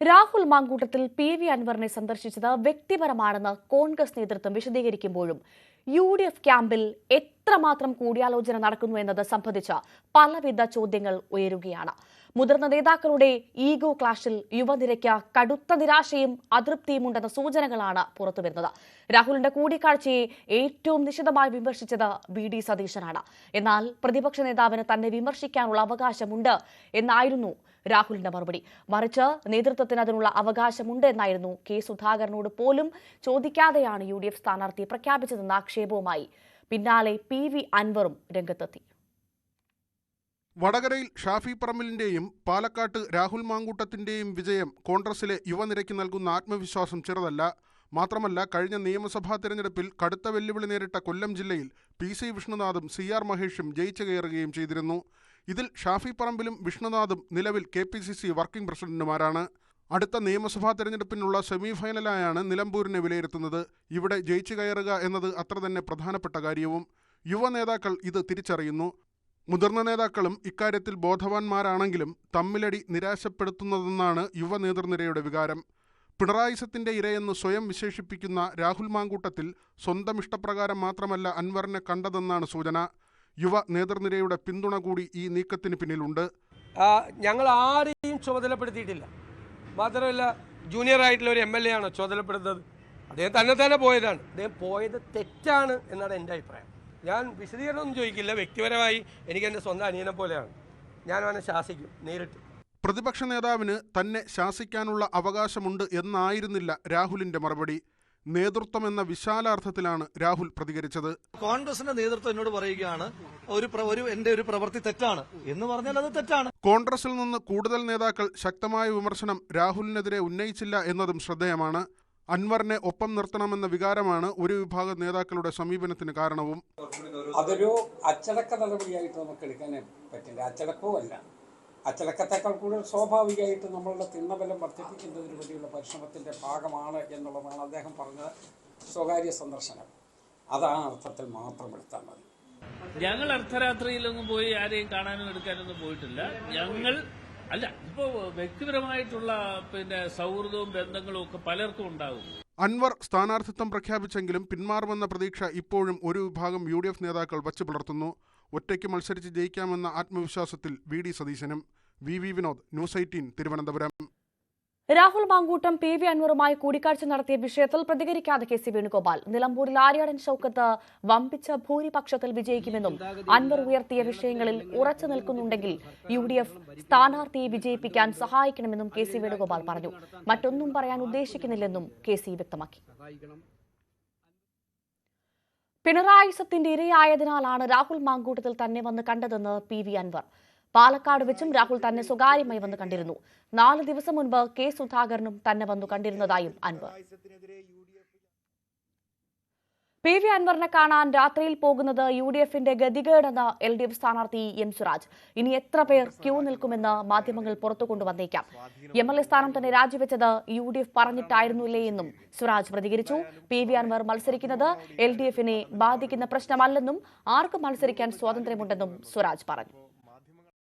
Rahul Mamkootathil P V അൻവറിനെ സന്ദർശിച്ചത് വ്യക്തിപരമാണെന്ന് കോൺഗ്രസ് നേതൃത്വം വിശദീകരിക്കുമ്പോഴും യു ഡി എഫ് ക്യാമ്പിൽ എത്രമാത്രം കൂടിയാലോചന നടക്കുന്നു എന്നത് സംബന്ധിച്ച പലവിധ ചോദ്യങ്ങൾ ഉയരുകയാണ്. മുതിർന്ന നേതാക്കളുടെ ഈഗോ ക്ലാഷിൽ യുവനിരയ്ക്ക് കടുത്ത നിരാശയും അതൃപ്തിയും ഉണ്ടെന്ന സൂചനകളാണ് പുറത്തുവരുന്നത്. രാഹുലിന്റെ കൂടിക്കാഴ്ചയെ ഏറ്റവും നിശിതമായി വിമർശിച്ചത് ബി ഡി സതീശനാണ്. എന്നാൽ പ്രതിപക്ഷ നേതാവിന് തന്നെ വിമർശിക്കാനുള്ള അവകാശമുണ്ട് എന്നായിരുന്നു രാഹുലിന്റെ മറുപടി. മറിച്ച് നേതൃത്വത്തിന് അതിനുള്ള അവകാശമുണ്ട് എന്നായിരുന്നു കെ സുധാകരനോട് പോലും ചോദിക്കാതെയാണ് യു ഡി എഫ് സ്ഥാനാർത്ഥിയെ പ്രഖ്യാപിച്ചതെന്ന ആക്ഷേപവുമായി പിന്നാലെ പി വി അൻവറും രംഗത്തെത്തി. വടകരയിൽ ഷാഫി പറമ്പിലിന്റെയും പാലക്കാട്ട് രാഹുൽ മാങ്കൂട്ടത്തിന്റെയും വിജയം കോൺഗ്രസിലെ യുവനിരയ്ക്ക് നൽകുന്ന ആത്മവിശ്വാസം ചെറുതല്ല. മാത്രമല്ല കഴിഞ്ഞ നിയമസഭാ തെരഞ്ഞെടുപ്പിൽ കടുത്ത വെല്ലുവിളി നേരിട്ട കൊല്ലം ജില്ലയിൽ പി സി വിഷ്ണുനാഥും സി ആർ മഹേഷും ജയിച്ചു കയറുകയും ചെയ്തിരുന്നു. ഇതിൽ ഷാഫി പറമ്പിലും വിഷ്ണുനാഥും നിലവിൽ K P C C working പ്രസിഡന്റുമാരാണ്. അടുത്ത നിയമസഭാ തെരഞ്ഞെടുപ്പിനുള്ള സെമിഫൈനലായാണ് നിലമ്പൂരിനെ വിലയിരുത്തുന്നത്. ഇവിടെ ജയിച്ചു കയറുക എന്നത് അത്ര തന്നെ പ്രധാനപ്പെട്ട കാര്യവും. യുവ നേതാക്കൾ ഇത് തിരിച്ചറിയുന്നു. മുതിർന്ന നേതാക്കളും ഇക്കാര്യത്തിൽ ബോധവാന്മാരാണെങ്കിലും തമ്മിലടി നിരാശപ്പെടുത്തുന്നതെന്നാണ് യുവ നേതൃനിരയുടെ വികാരം. പിണറായിസത്തിന്റെ ഇരയെന്ന് സ്വയം വിശേഷിപ്പിക്കുന്ന രാഹുൽ മാങ്കൂട്ടത്തിൽ സ്വന്തം ഇഷ്ടപ്രകാരം മാത്രമല്ല അൻവറിനെ കണ്ടതെന്നാണ് സൂചന. യുവ നേതൃനിരയുടെ പിന്തുണ കൂടി ഈ നീക്കത്തിന് പിന്നിലുണ്ട്. ഞങ്ങൾ ആരെയും ചുമതലപ്പെടുത്തിയിട്ടില്ല. മാത്രമല്ല ജൂനിയർ ആയിട്ടുള്ള ഒരു എം എൽ എ ആണ് ചുമതലപ്പെടുന്നത്? അദ്ദേഹം തന്നെ തന്നെ പോയതാണ്. അദ്ദേഹം പോയത് തെറ്റാണ് എന്നാണ് എന്റെ അഭിപ്രായം. ഞാൻ വിശദീകരണമൊന്നും ചോദിക്കില്ല. വ്യക്തിപരമായി എനിക്ക് എന്റെ സ്വന്തം അനിയനെ പോലെയാണ്. ഞാൻ അവനെ ശാസിക്കും നേരിട്ട്. പ്രതിപക്ഷ നേതാവിന് തന്നെ ശാസിക്കാനുള്ള അവകാശമുണ്ട് എന്നായിരുന്നില്ല രാഹുലിന്റെ മറുപടി. നേതൃത്വം എന്ന വിശാലാർത്ഥത്തിലാണ് രാഹുൽ പ്രതികരിച്ചത്. കോൺഗ്രസിന്റെ നേതൃത്വം എന്നോട് പറയുകയാണ് ഒരു ഒരു എന്റെ ഒരു പ്രവൃത്തി തെറ്റാണ്. എന്ന് പറഞ്ഞാൽ അത് തെറ്റാണ്. കോൺഗ്രസിൽ നിന്ന് കൂടുതൽ നേതാക്കൾ ശക്തമായ വിമർശനം രാഹുലിനെതിരെ ഉന്നയിച്ചില്ല എന്നതും ശ്രദ്ധേയമാണ്. അൻവറിനെ ഒപ്പം നിർത്തണമെന്ന വികാരമാണ് ഒരു വിഭാഗം നേതാക്കളുടെ സമീപനത്തിന് കാരണവും. അതൊരു അച്ചടക്ക നടപടിയായിട്ട് നമുക്ക് എടുക്കാനേ പറ്റില്ല. അച്ചടക്കവും അല്ല. അച്ചടക്കത്തേക്കാൾ കൂടുതൽ സ്വാഭാവികമായിട്ട് നമ്മളുടെ തിണ്ണബലം വർദ്ധിപ്പിക്കുന്നതിന് വേണ്ടിയുള്ള പരിശ്രമത്തിന്റെ ഭാഗമാണ് എന്നുള്ളതാണ് അദ്ദേഹം പറഞ്ഞ സ്വകാര്യ സന്ദർശനം. അതാണ് അർത്ഥത്തിൽ മാത്രം എടുത്താൽ മതി. ഞങ്ങൾ അർദ്ധരാത്രിയിലൊന്നും പോയി ആരെയും കാണാനും എടുക്കാനൊന്നും പോയിട്ടില്ല. ഞങ്ങൾ അല്ല ഇപ്പോ വ്യക്തിപരമായിട്ടുള്ള പിന്നെ സൗഹൃദവും ബന്ധങ്ങളും ഒക്കെ പലർക്കും ഉണ്ടാകും. അൻവർ സ്ഥാനാർത്ഥിത്വം പ്രഖ്യാപിച്ചെങ്കിലും പിന്മാറുമെന്ന പ്രതീക്ഷ ഇപ്പോഴും ഒരു വിഭാഗം യു ഡി എഫ് നേതാക്കൾ വച്ചു പുലർത്തുന്നു. ഒറ്റയ്ക്ക് മത്സരിച്ച് ജയിക്കാമെന്ന ആത്മവിശ്വാസത്തിൽ വി ഡി സതീശനും V V Vinod News Eighteen Thiruvananthapuram. Rahul Mamkoottam P V അൻവറുമായി കൂടിക്കാഴ്ച നടത്തിയ വിഷയത്തിൽ പ്രതികരിക്കാതെ കെ സി വേണുഗോപാൽ. നിലമ്പൂരിൽ ആര്യാടൻ ഷൌക്കത്ത് വമ്പിച്ച ഭൂരിപക്ഷത്തിൽ വിജയിക്കുമെന്നും അൻവർ ഉയർത്തിയ വിഷയങ്ങളിൽ ഉറച്ചു നിൽക്കുന്നുണ്ടെങ്കിൽ യു ഡി എഫ് സ്ഥാനാർത്ഥിയെ വിജയിപ്പിക്കാൻ സഹായിക്കണമെന്നും കെ സി വേണുഗോപാൽ പറഞ്ഞു. മറ്റൊന്നും പറയാൻ ഉദ്ദേശിക്കുന്നില്ലെന്നും കെ സി വ്യക്തമാക്കി. പിണറായിസത്തിന്റെ ഇരയായതിനാലാണ് രാഹുൽ മാങ്കൂട്ടത്തിൽ തന്നെ വന്ന് കണ്ടതെന്ന് പി വി അൻവർ. പാലക്കാട് വെച്ചും രാഹുൽ തന്നെ സ്വകാര്യമായി വന്ന് കണ്ടിരുന്നു. നാല് ദിവസം മുൻപ് കെ സുധാകരനും തന്നെ വന്നു കണ്ടിരുന്നതായും അൻവർ. പി. വി. അൻവറിനെ കാണാൻ രാത്രിയിൽ പോകുന്നത് യു ഡി എഫിന്റെ ഗതികേടെന്ന് എൽ ഡി എഫ് സ്ഥാനാർത്ഥി എം സുരാജ്. ഇനി എത്ര പേർ ക്യൂ നിൽക്കുമെന്ന് മാധ്യമങ്ങൾ പുറത്തു കൊണ്ടുവന്നേക്കാം എം എൽ എ സ്ഥാനം തന്നെ രാജിവെച്ചത് യു ഡി എഫ് പറഞ്ഞിട്ടായിരുന്നില്ലേ എന്നും സുരാജ് പ്രതികരിച്ചു. പി. വി. അൻവർ മത്സരിക്കുന്നത് എൽ ഡി എഫിനെ ബാധിക്കുന്ന പ്രശ്നമല്ലെന്നും ആർക്കും മത്സരിക്കാൻ സ്വാതന്ത്ര്യമുണ്ടെന്നും സുരാജ് പറഞ്ഞു.